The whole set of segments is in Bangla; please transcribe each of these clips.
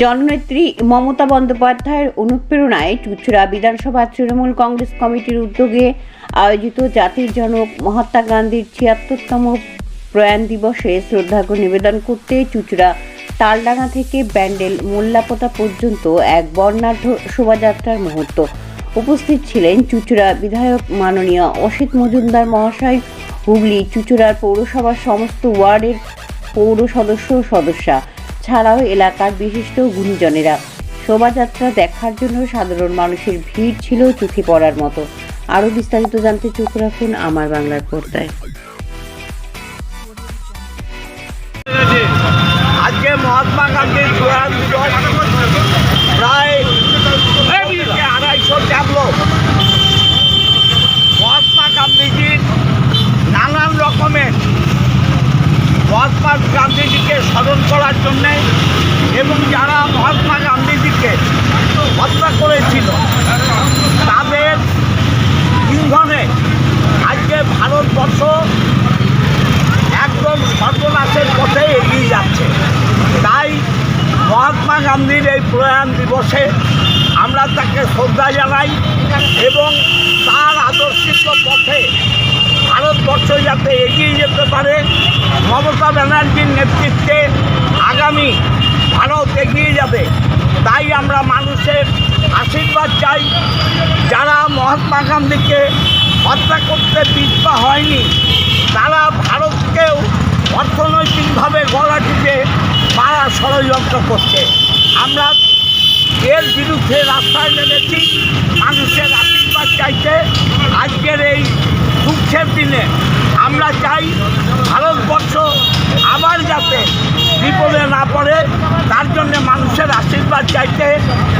জননেত্রী মমতা বন্দ্যোপাধ্যায়ের অনুপ্রেরণায় চুচড়া বিধানসভা তৃণমূল কংগ্রেস কমিটির উদ্যোগে আয়োজিত জাতির জনক মহাত্মা গান্ধীর ছিয়াত্তরতম প্রয়াণ দিবসে শ্রদ্ধার্ঘ্য নিবেদন করতে চুচড়া তালডাঙ্গা থেকে ব্যান্ডেল মোল্লাপোতা পর্যন্ত এক বর্ণাঢ্য শোভাযাত্রার মুহূর্ত। উপস্থিত ছিলেন চুচড়া বিধায়ক মাননীয় অসিত মজুমদার মহাশয়, হুগলি চুচড়ার পৌরসভার সমস্ত ওয়ার্ডের পৌর সদস্য সদস্যা। ছাড়াও এলাকার বিশিষ্ট গুণীজনেরা শোভাযাত্রা দেখার জন্য সাধারণ মানুষের ভিড় ছিল চোখে পড়ার মতো। আরও বিস্তারিত জানতে চোখ রাখুন আমার বাংলার পর্দায়। মহাত্মা গান্ধীর প্রায় আড়াইশো জন্যে এবং যারা মহাত্মা গান্ধীজিকে হত্যা করেছিল, তাদের ইন্ধনে আজকে ভারতবর্ষ একদম সর্বনাশের পথে এগিয়ে যাচ্ছে। তাই মহাত্মা গান্ধীর এই প্রয়াণ দিবসে আমরা তাকে শ্রদ্ধা জানাই এবং তার আদর্শিত পথে ভারতবর্ষ যাতে এগিয়ে যেতে পারে, মমতা ব্যানার্জির নেতৃত্বে আগামী ভারত এগিয়ে যাবে। তাই আমরা মানুষের আশীর্বাদ চাই। যারা মহাত্মা গান্ধীকে হত্যা করতে পিছপা হয়নি, তারা ভারতকেও অর্থনৈতিকভাবে গলা টিপে মারা ষড়যন্ত্র করছে। আমরা এর বিরুদ্ধে রাস্তায় নেমেছি, মানুষের আশীর্বাদ চাইতে। আজকের এই দুঃখের দিনে আমরা চাই ভারতবর্ষ পড়ে তার জন্য মানুষের আশীর্বাদ চাইতে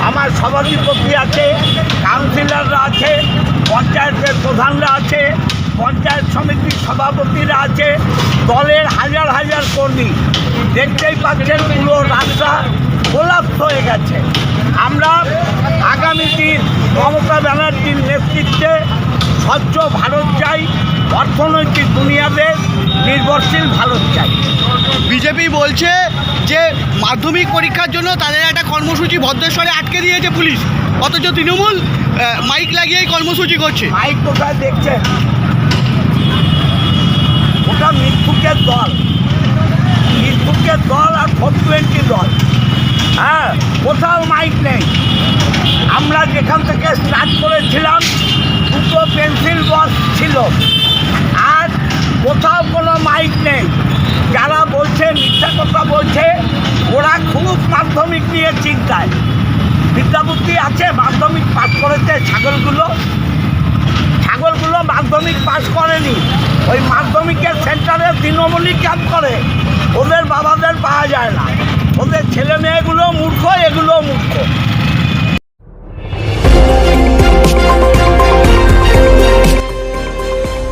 আমার সভাধিপতি আছে, কাউন্সিলররা আছে, পঞ্চায়েতের প্রধানরা আছে, পঞ্চায়েত সমিতির সভাপতিরা আছে, দলের হাজার হাজার কর্মী। দেখতেই পাচ্ছেন পুরো রাস্তা কোলাপ্স হয়ে গেছে। আমরা আগামী দিন মমতা ব্যানার্জির নেতৃত্বে স্বচ্ছ ভারত চাই, অর্থনৈতিক দুনিয়াতে। নির্ভরশীল ভারত চাই। বিজেপি বলছে যে মাধ্যমিক পরীক্ষার জন্য তাদের একটা কর্মসূচি ভদ্রেশ্বরে আটকে দিয়েছে পুলিশ। অথচ তৃণমূল মাইক লাগিয়েই কর্মসূচি করছে। মাইক কোথায় দেখছে? ওটা মিথ্যুকের দল। মিথ্যুকের দল আর ফোর টোয়েন্টি দল। হ্যাঁ কোথাও মাইক নেই। আমরা যেখান থেকে স্টার্ট করেছিলাম দুটো পেন্সিল বক্স ছিল। আর কোথাও কোনো মাইক নেই। যারা বলছে, মিথ্যা কথা বলছে, ওরা খুব মাধ্যমিক নিয়ে চিন্তায়। বিদ্যাবুদ্ধি আছে, মাধ্যমিক পাশ করেছে ছাগলগুলো। ছাগলগুলো মাধ্যমিক পাশ করেনি। ওই মাধ্যমিকের সেন্টারে তৃণমূলই ক্যাম্প করে। ওদের বাবাদের পাওয়া যায় না। ওদের ছেলে মেয়েগুলো মূর্খ, এগুলো মূর্খ।